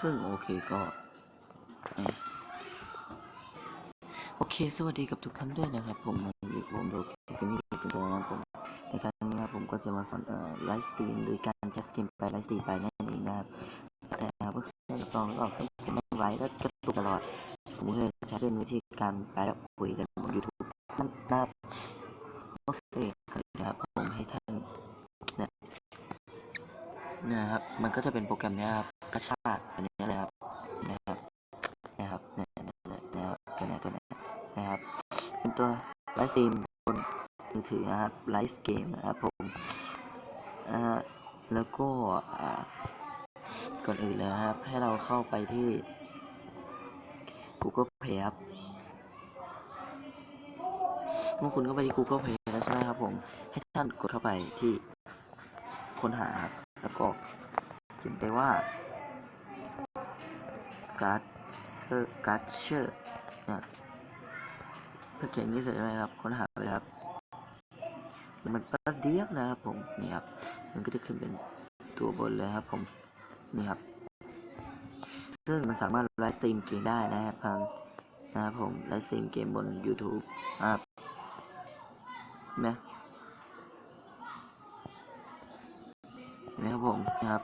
ซึ่งโอเคก็โอเค สวัสดีกับทุกท่านด้วยนะครับ ผมอยู่กับผมโดเคซิมิสุดนะครับผมในครั้งนี้นะครับผมก็จะมาสอนเอ่อไลฟ์สตรีมโดยการแคสเกมไปไลฟ์สตรีมไปนั่นเองนะครับแต่ครับก็คือลองแล้วก็ขึ้นเป็นไม่ไว้แล้วกระตุกตลอดสมมติว่าใช้เป็นวิธีการไลฟ์คุยกันบน YouTube มันน่าโอเคนนะครับผมให้ท่านนะนะครับมันก็จะเป็นโปรแกรมนี้ครับกระชาก นะครับ เป็นตัวไลฟ์สตรีมบนมือถือนะครับไลฟ์เกมนะครับผมอ่าแล้วก็ก่อนอื่นเลยครับ ให้เราเข้าไปที่ Google Play ครับเมื่อคุณเข้าไปที่ Google Play แล้วใช่ไหมครับผม ให้ท่านกดเข้าไปที่ค้นหาครับแล้วก็เขียนไปว่าการ์ดเซการ์ดเชอร์นี่ย พอเขียนอย่างนี้เสร็จใช่ไหมครับค้นหาไปครับ มันแป๊บเดียวนะครับผมนี่ครับ มันก็จะขึ้นเป็นตัวบนเลยครับผมนี่ครับ ซึ่งมันสามารถไลฟ์สตรีมเกมได้นะครับทางนะครับผมไลฟ์สตรีมเกมบน YouTube ครับนะนะครับผมนะครับ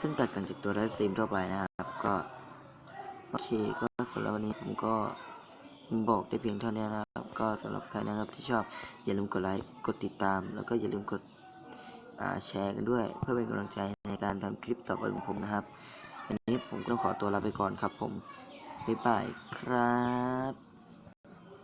ซึ่งแตกต่างจากตัวไลฟ์สตรีมทั่วไปนะครับ ก็ โอเคก็สำหรับวันนี้ผมก็ บอกได้เพียงเท่านี้นะครับ ก็สำหรับใครนะครับที่ชอบอย่าลืมกดไลค์กดติดตาม แล้วก็อย่าลืมกดแชร์กันด้วย เพื่อเป็นกำลังใจในการทำคลิปต่อไปของผมนะครับวันนี้ผมก็ต้องขอตัวลาไปก่อนครับผมบ๊ายบายครับ